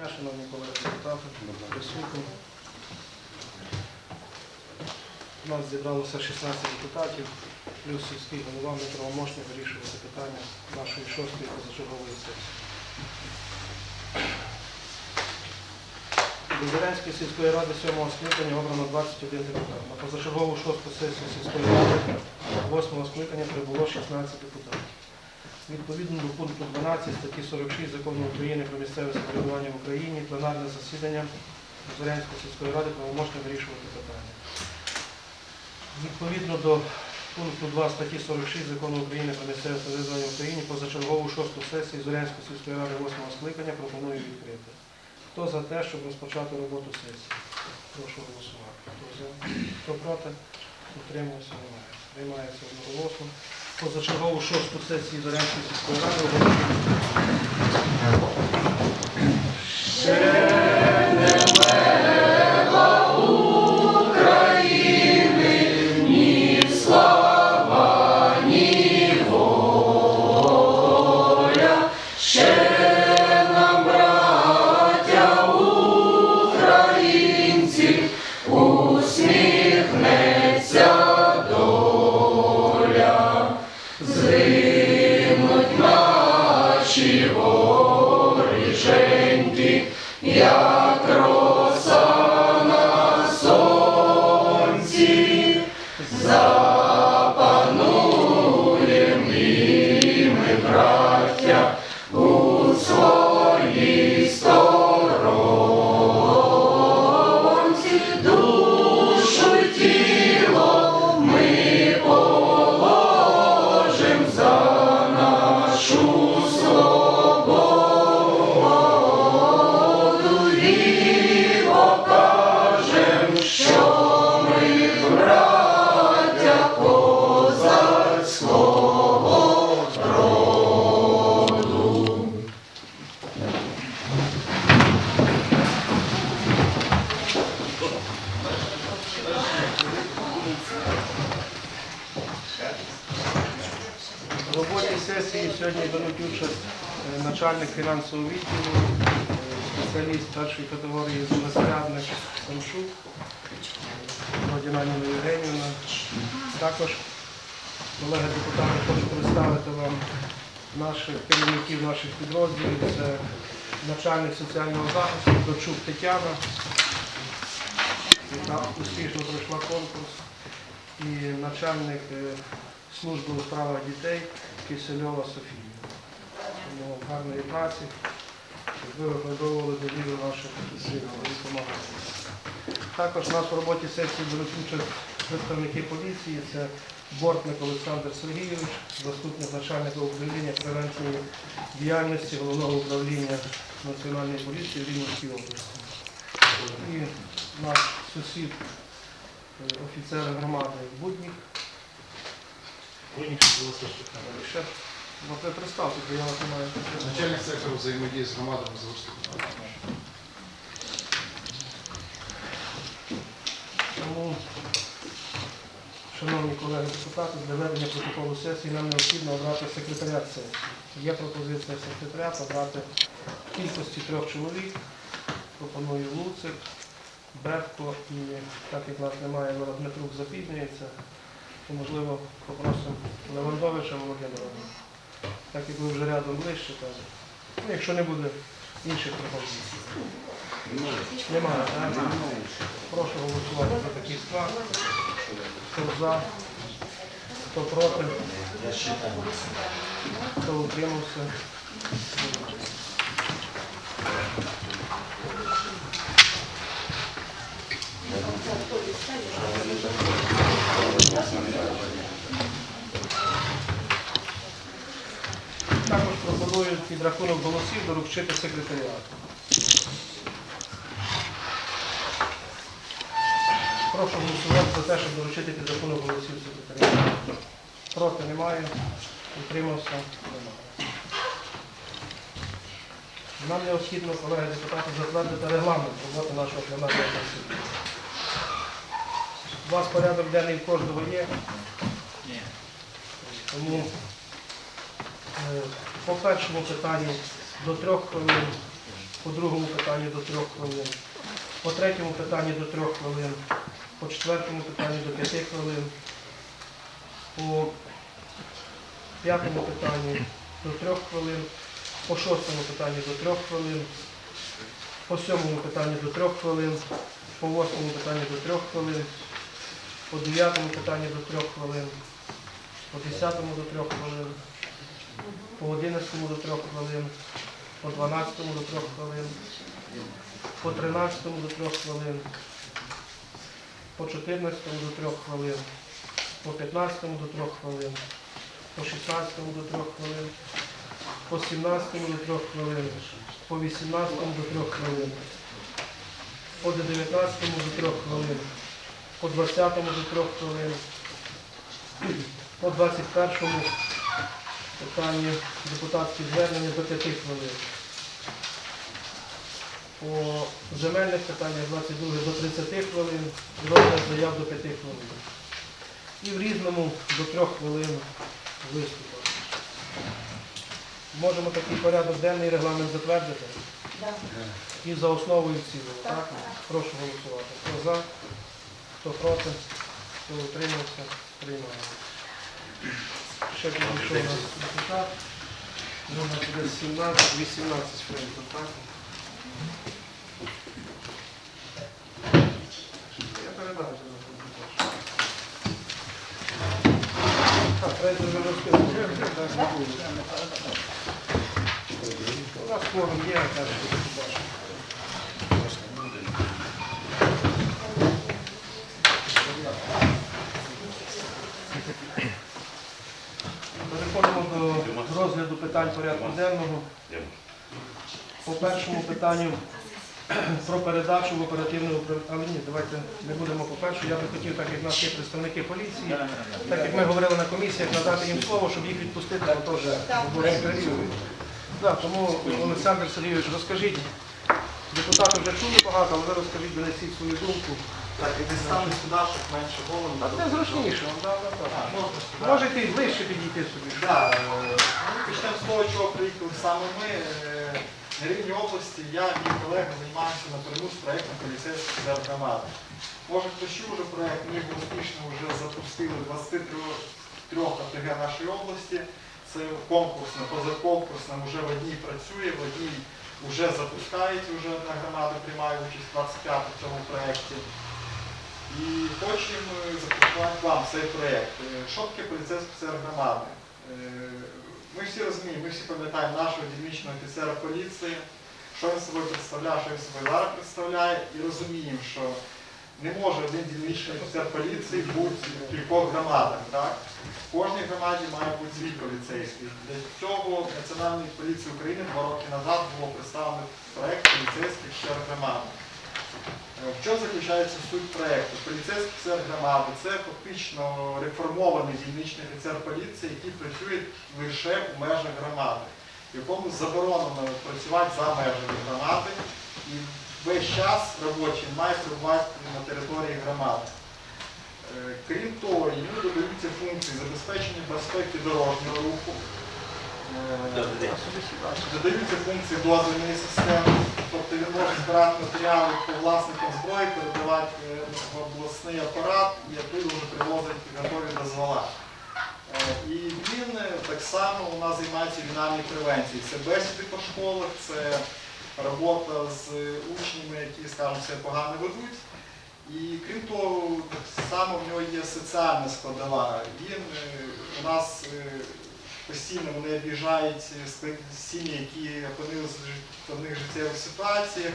дня, шановні колеги депутати, присутні. У нас зібралося 16 депутатів, плюс сільський голова, ми правомочні вирішувати питання нашої шостої позачергової сесії. До Зеленської сільської ради 7 скликання обрано 21 депутат. На позачергову шосту сесію сільської ради 8 скликання прибуло 16 депутатів. Відповідно до пункту 12 статті 46 Закону України про місцеве самоврядування в Україні пленарне засідання Зорянської сільської ради правомочне вирішувати питання. Відповідно до пункту 2 статті 46 Закону України про місцеве самоврядування в Україні позачергову шосту сесію Зорянської сільської ради 8 скликання пропоную відкрити. Хто за те, щоб розпочати роботу сесії? Прошу голосувати. Хто за? Хто проти? Утримується немає. Приймається одноголосно. Позачергову шосту сесію Зорянської сільської ради участь е, начальник фінансового відділу, е, спеціаліст першої категорії землеспорядник Самшук, Родіна Ніна Євгенівна. Також, колеги депутати, хочу представити вам наших керівників наших підрозділів. Це начальник соціального захисту Дочук Тетяна, яка успішно пройшла конкурс, і начальник е, служби у справах дітей Кисельова Софія. Тому гарної праці, щоб ви виправдовували довіру наших сил і допомагали. Також у нас в роботі сесії беруть участь представники поліції. Це Бортник Олександр Сергійович, заступник начальника управління превенції діяльності головного управління Національної поліції в Рівненській області. І наш сусід, е, офіцер громади Буднік. Ще ну, ви представте, бо я вас не маю. Начальник сектору взаємодії з громадами Заводського. Тому, шановні колеги депутати, для ведення протоколу сесії нам необхідно обрати секретаріат сесії. Є пропозиція секретаріата обрати кількості трьох чоловік. Пропоную Луцик, Бевко і так як нас немає, зараз Дмитрук запізнюється, то можливо попросимо Левандовича Володимира. Так як ви вже рядом ближче, то ну, якщо не буде інших пропозицій. Немає, так? Прошу голосувати за такий склад. Хто за, хто проти, хто утримався. Також пропоную під рахунок голосів доручити секретаріату. Прошу голосувати за те, щоб доручити під рахунок голосів секретаріату. Проти немає, утримався немає. Нам необхідно, колеги депутати, затвердити регламент роботи нашого пленарного засідання. У вас порядок денний в кожного є? Ні. Тому е, по першому питанню до трьох хвилин по другому питанню до 3 хвилин, по третьому питанню до 3 хвилин, по четвертому питанню до 5 хвилин, по п'ятому питанню до 3 хвилин, по шостому питанню до 3 хвилин, по сьомому питанню до 3 хвилин, по восьмому питанню до 3 хвилин, по дев'ятому питанню до 3 хвилин, по десятому до 3 хвилин, по 11 до 3 хвилин, по 12 до 3 хвилин, по 13 до 3 хвилин, по 14 до 3 хвилин, по 15 до 3 хвилин, по 16 до 3 хвилин, по 17 до 3 хвилин, по 18 до 3 хвилин, по 19 до 3 хвилин, по 20 до 3 хвилин, по 21 питання депутатські звернення до 5 хвилин. По земельних питаннях 22 до 30 хвилин, розгляд заяв до 5 хвилин. І в різному до 3 хвилин виступу. Можемо такий порядок денний регламент затвердити? Так. І за основу і в цілому. Так. Прошу голосувати. Хто за, хто проти, хто утримався, приймаємо. Ще підійшов у нас депутат. Номер буде 17, 18 хвилин. Так? Я передам зараз. Так, треба вже розписати. У нас форум є, так що побачимо. Переходимо до розгляду питань порядку денного. По першому питанню про передачу в оперативне управління. Ні, давайте не будемо по першу. Я би хотів, так як в нас є представники поліції, так як ми говорили на комісіях, надати їм слово, щоб їх відпустити на теж. Да, тому Олександр Сергійович, розкажіть. Депутати вже чули багато, але ви розкажіть, донесіть свою думку. Так, і десь саме сюди, щоб менше голову. Це зручніше. Можете і ближче підійти собі. Е, почнемо з того, чого приїхали саме ми. Е, На рівні області я і мій колега займаємося напряму з проєктом поліцейських сфер громади. Може хтось чув вже проєкт, ми його успішно вже запустили в 23 АТГ нашої області. Це конкурсно, позаконкурсно, вже в одній працює, в одній вже запускається, вже одна громада приймає участь 25 в цьому проєкті. І хочемо запропонувати вам цей проєкт. Е, Що таке поліцейський офіцер громади? Ми всі розуміємо, ми всі пам'ятаємо нашого дільничного офіцера поліції, що він собою представляє, що він собою зараз представляє, і розуміємо, що не може один дільничний офіцер поліції бути в кількох громадах. Так? В кожній громаді має бути свій поліцейський. Для цього Національної поліції України два роки назад було представлено проєкт поліцейських офіцер громади. Е, В чому заключається суть проєкту? Поліцейський офіцер громади це фактично реформований дільничний офіцер поліції, який працює лише в межах громади, якому заборонено працювати за межами громади і весь час робочий має перебувати на території громади. Е, Крім того, йому додаються функції забезпечення безпеки дорожнього руху. Е, Додаються функції дозвільної системи, тобто він матеріали по власникам зброї, передавати е, в обласний апарат і оттуда вже привозить готові дозвола. Е, І він е, так само у нас займається ювенальною превенцією. Це бесіди по школах, це робота з учнями, які, скажімо, себе погано ведуть. І крім того, так само в нього є соціальна складова. Він у нас постійно вони об'їжджають сім'ї, які опинилися в жит- життєвих ситуаціях.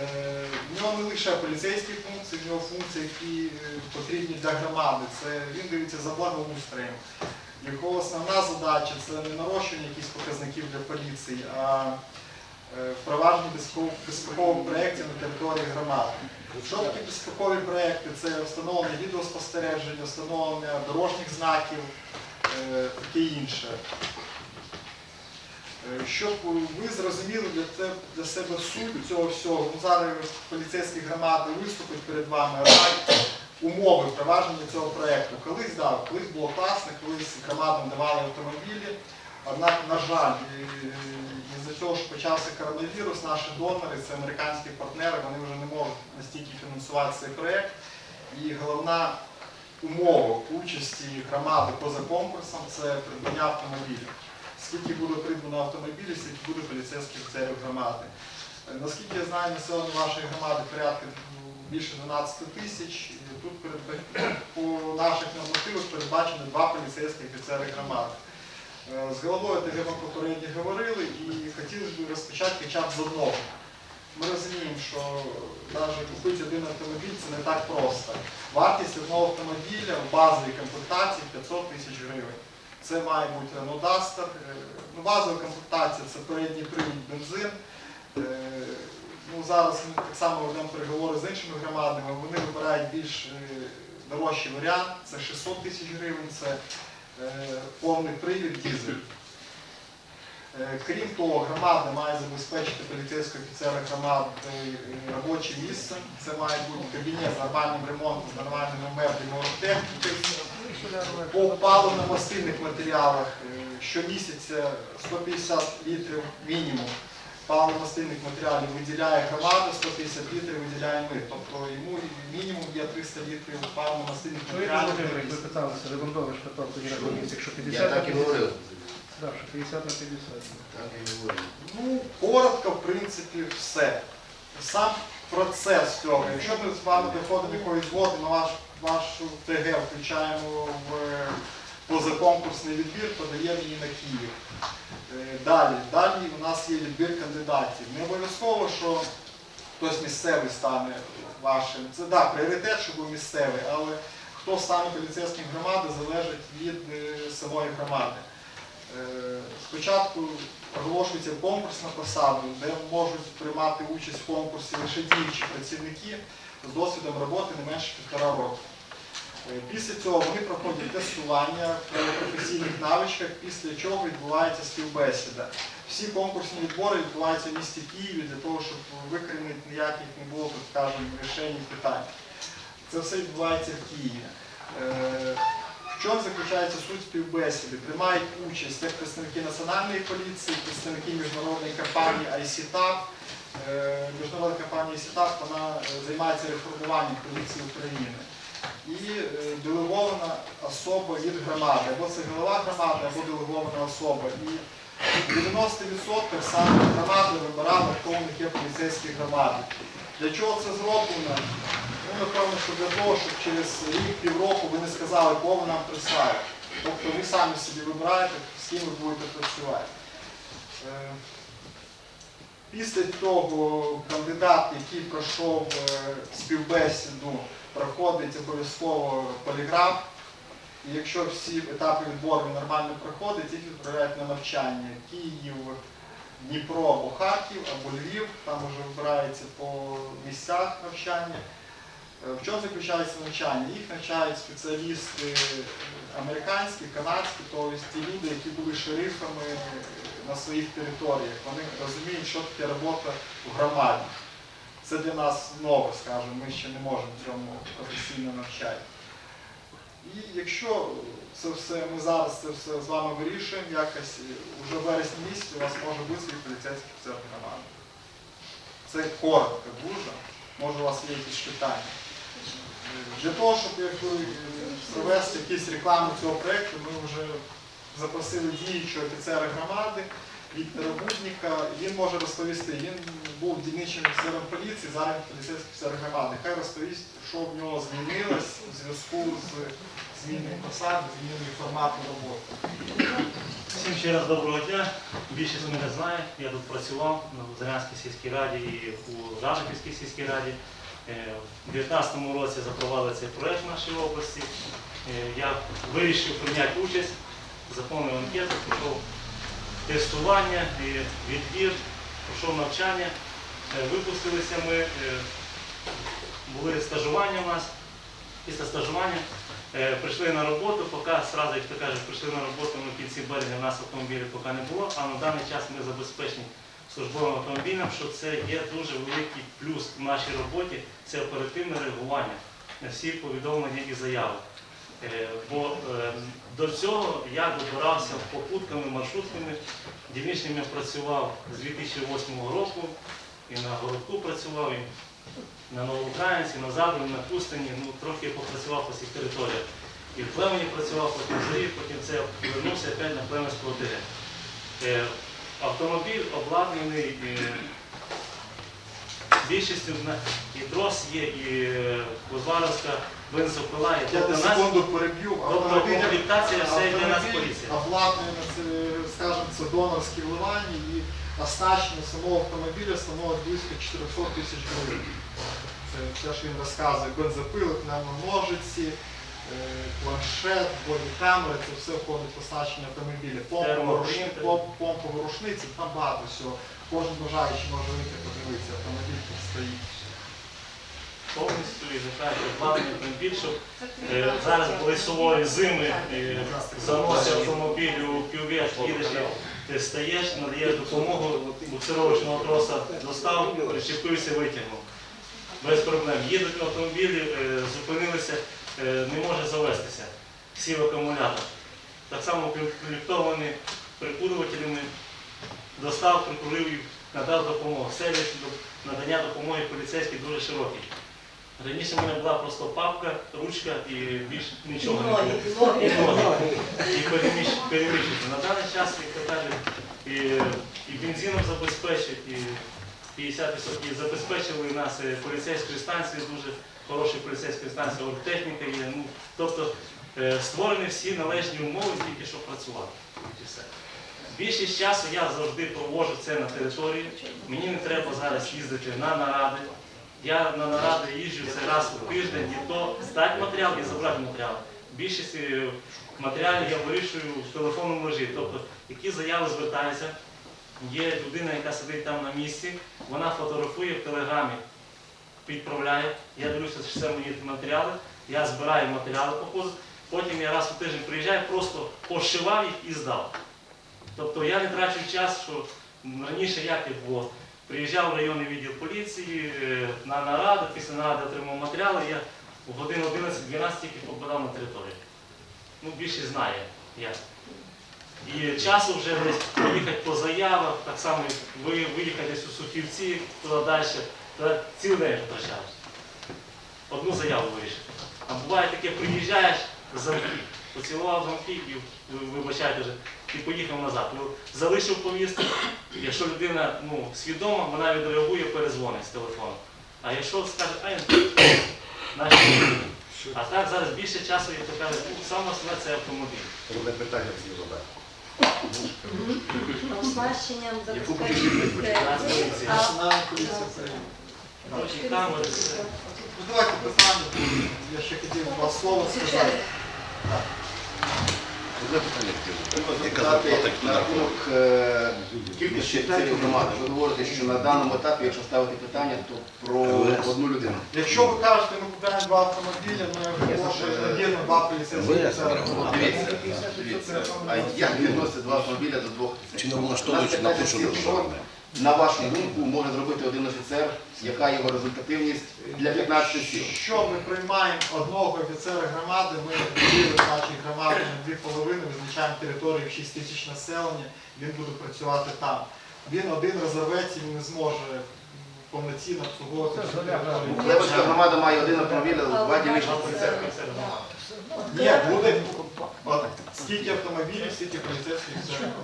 Е, В нього не лише поліцейські функції, в нього функції, які е, потрібні для громади. Це він дивиться за благоустроєм. Його основна задача це не нарощування якихось показників для поліції, а е, впровадження безпекових- проєктів на території громади. Що такі безпекові проєкти? Це встановлення відеоспостереження, встановлення дорожніх знаків, таке інше. Е, Щоб ви зрозуміли для, те- для себе суть цього всього, ну, зараз поліцейські громади виступить перед вами раді умови впровадження цього проєкту. Колись да, колись було класно, колись громадам давали автомобілі, Однак, на жаль, із-за цього, що почався коронавірус, наші донори, це американські партнери, вони вже не можуть настільки фінансувати цей проєкт. І головна умова участі громади поза конкурсом це придбання автомобілів. Скільки буде придбано автомобілів, стільки буде поліцейських офіцерів громади. Е, Наскільки я знаю, населення вашої громади порядка ну, більше 12 тисяч. Тут по наших нормативах передбачено два поліцейські офіцери громади. Е, З головою ТГ ми попередньо говорили і хотілося б розпочати хоча б з одного. Ми розуміємо, що навіть купити один автомобіль це не так просто. Вартість одного автомобіля в базовій комплектації 500 тисяч гривень. Це має бути Duster. Е, Ну, базова комплектація це передній привід бензин. Е, Ну, зараз ми так само ведемо переговори з іншими громадами. Вони вибирають більш е, дорожчий варіант. Це 600 тисяч гривень, це повний привід дізель. Крім того, громада має забезпечити поліцейського офіцера громади е, робоче місце. Це має бути кабінет з нормальним ремонтом, з нормальними меблями, оргтехніки. По паливно-мастильних матеріалах е, щомісяця 150 літрів мінімум паливно-мастильних матеріалів виділяє громада, 150 літрів виділяє ми. Тобто йому мінімум є 300 літрів паливно-мастильних матеріалів. Ви питалися, Левандович питав тоді на комісії, якщо 50 Я так і 50. говорив. Так, що 50 на 50. Так і говорив. Ну, коротко, в принципі, все. Сам процес цього. Якщо ми з вами доходимо якоїсь згоди, ми ваш, вашу ТГ включаємо в е, позаконкурсний відбір, подаємо її на Київ. Е, Далі, далі у нас є відбір кандидатів. Не обов'язково, що хтось місцевий стане вашим. Це да, пріоритет, щоб був місцевий, але хто стане поліцейським громади, залежить від е, самої громади. Спочатку оголошується конкурс на посаду, де можуть приймати участь в конкурсі лише діючі працівники з досвідом роботи не менше півтора року. Е, Після цього вони проходять тестування в професійних навичках, після чого відбувається співбесіда. Всі конкурсні відбори відбуваються в місті Києві для того, щоб виконати ніяких не було, так скажемо, рішень питань. Це все відбувається в Києві. Е, в чому заключається суть співбесіди? Приймають участь як представники національної поліції, представники міжнародної компанії ICTAP. Е, Міжнародна компанія ICTAP вона займається реформуванням поліції України. І е, делегована особа від громади, або це голова громади, або делегована особа. І 90% саме громади вибирали, хто у них є поліцейські громади. Для чого це зроблено? Ну, напевно, що для того, щоб через рік, півроку ви не сказали, кого нам прислали. Тобто ви самі собі вибираєте, з ким ви будете працювати. Е, Після того кандидат, який пройшов е, співбесіду, проходить обов'язково поліграф. І якщо всі етапи відбору нормально проходять, їх відправляють на навчання. Київ, Дніпро або Харків, або Львів, там вже вибирається по місцях навчання. Е, В чому заключається навчання? Їх навчають спеціалісти американські, канадські, тобто ті люди, які були шерифами на своїх територіях. Вони розуміють, що таке робота в громаді. Це для нас нове, скажімо, ми ще не можемо цьому професійно навчати. І якщо це все, ми зараз це все з вами вирішуємо, якось вже в вересні місяці у вас може бути свій поліцейський офіцер громади. Це коротко дуже. Може у вас є якісь питання. Для того, щоб е, провести якісь рекламу цього проєкту, ми вже запросили діючого офіцера громади Віктора Будніка. Він може розповісти, він був дільничним офіцером поліції, зараз поліцейський офіцер громади. Хай розповість, що в нього змінилось у зв'язку з зміною посади, зміною формату роботи. Всім ще раз доброго дня. Більшість мене знає. Я тут працював на Зарянській сільській раді і у Жашківській сільській раді. Е, У 2019 році запровадили цей проєкт в нашій області. Е, Я вирішив прийняти участь, заповнив анкету, пройшов тестування, і відбір, пройшов навчання. Е, Випустилися ми, е, були стажування у нас. Після стажування Е, Прийшли на роботу, поки сразу, як то кажуть, прийшли на роботу ми в кінці березня, в нас автомобілів поки не було, а на даний час ми забезпечені службовим автомобілем, що це є дуже великий плюс в нашій роботі, це оперативне реагування на всі повідомлення і заяви. Е, Бо е, до цього я добирався попутками, маршрутками. Дільничним я працював з 2008 року і на городку працював, і на Новоукраїнці, на Забрі, на Пустині. Ну, трохи попрацював по цих територіях. І в племені працював, потім в потім це повернувся опять на племенську ОТГ. Е, Автомобіль обладнаний е, більшістю і трос є, і Кузбаровська бензопила, Я тобто на нас секунду переб'ю. Тобто Автомобіль- комплектація все йде на поліція. Це, скажімо, це донорські вливання і оснащення самого автомобіля становить близько 400 тисяч гривень. Це те, що він розказує, бензопили, пневмоножиці, е, планшет, бодікамери, це все входить в оснащення автомобіля. Помпова Термопринтер. руш- пом- помпова там багато всього. Кожен бажаючий може вийти подивитися, автомобіль тут стоїть. Повністю і закажуть обладнання автомобіль, щоб е, зараз були суворі зими, заносить автомобіль у кювет, їдеш, ти стаєш, надаєш допомогу, буксировочного троса достав, причепився, витягнув. Без проблем. Їдуть автомобілі, е, зупинилися, е, не може завестися. Сів акумулятор. Так само комплектовані прикурювателями, достав, прикурив і надав допомогу. Сервіс надання допомоги поліцейський дуже широкий. Раніше в мене була просто папка, ручка і більше нічого не було. І ноги. І. На даний час, як то кажуть, і, і бензином забезпечують, і 50% забезпечили нас е, поліцейською станцією, дуже хорошою поліцейською станцією, оргтехніка є. Ну, тобто е, створені всі належні умови тільки щоб працювати. І все. Більшість часу я завжди проводжу це на території. Мені не треба зараз їздити на наради. Я на наради їжджу це раз у тиждень, і то здати матеріал і забрати матеріал. Більшість е, матеріалів я вирішую в телефонному режимі. Тобто, які заяви звертаються, є людина, яка сидить там на місці, вона фотографує в телеграмі, відправляє. Я дивлюся, що це мої матеріали, я збираю матеріали по позу, потім я раз у тиждень приїжджаю, просто пошивав їх і здав. Тобто я не трачу час, що раніше як і було. Приїжджав в районний відділ поліції е, на нараду, після наради отримав матеріали, я в годину 11-12 тільки попадав на територію. Ну, більше знає як. І часу вже десь поїхати по заявах, так само виїхати десь у Сухівці, туди далі, туди цілий день втрачаєш. Одну заяву вирішити. А буває таке, приїжджаєш замки, поцілував замки і ви- вибачайте вже, і поїхав назад. Ну, залишив повістку. Якщо людина ну, свідома, вона відреагує, перезвонить з телефону. А якщо скаже, ай, наші. А так зараз більше часу, як то кажуть, ну, саме основне це автомобіль. Одне питання хотів задати. Оснащенням все. Ну давайте питання. Я ще хотів два слова сказати. На рахунок е, кількості офіцерів громади. Ви говорите, що на даному етапі, якщо ставити питання, то про одну людину. Якщо ви кажете, ми купуємо два автомобілі, ми можемо два поліцейських Дивіться. А як відноситься два автомобіля до двох Чи не влаштовуючи на те, що? На вашу думку, може зробити один офіцер, яка його результативність для 15 сіл? Якщо ми приймаємо одного офіцера громади, ми поділимо наші громади на дві половини, визначаємо територію в 6 тисяч населення, він буде працювати там. Він один резервець він не зможе повноцінно обслуговувати всю територію. Громада має один автомобіль, два дільничних офіцери. Ні, буде от, скільки автомобілів, стільки поліцейських.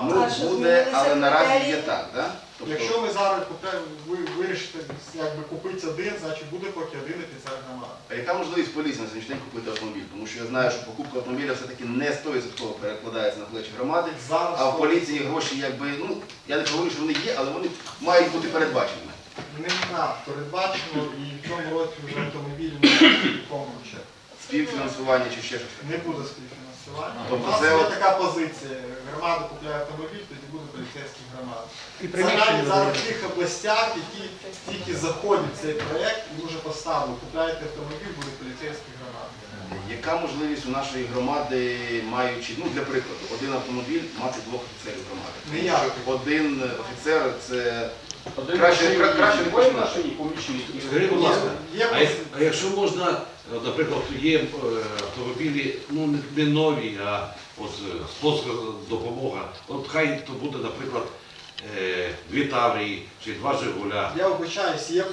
А Ну, буде, але наразі є так, так? Тобто, Якщо ми зараз купляємо, ви вирішите якби купити один, значить буде поки один офіцер громади. А яка можливість поліції на сьогоднішній день купити автомобіль? Тому що я знаю, що покупка автомобіля все-таки не 100% перекладається на плечі громади, Зараз а в поліції гроші якби, ну, я не говорю, що вони є, але вони мають бути передбачені. нема передбачено і в цьому році вже автомобілі не буде. Співфінансування чи ще щось. Не буде співфінансування. У Тобто нас це є от- така позиція. Громада купляє автомобіль, тоді буде поліцейський громада. І Це приміщення навіть зараз в тих областях, які тільки заходять в цей проєкт і вже поставили. Купляєте автомобіль, буде поліцейський громада. Яка можливість у нашої громади, маючи, ну для прикладу, один автомобіль мати двох офіцерів громади? Ніяк. Один офіцер це краще, кра- краще не Кожен починати. нашої. Скажіть, будь ласка, Є а як- а якщо можна, от, наприклад, є е, автомобілі, ну не- не нові, а от е, спосіб допомога, от хай то буде, наприклад, е, дві Таврії чи два Жигуля. Я вибачаюсь, є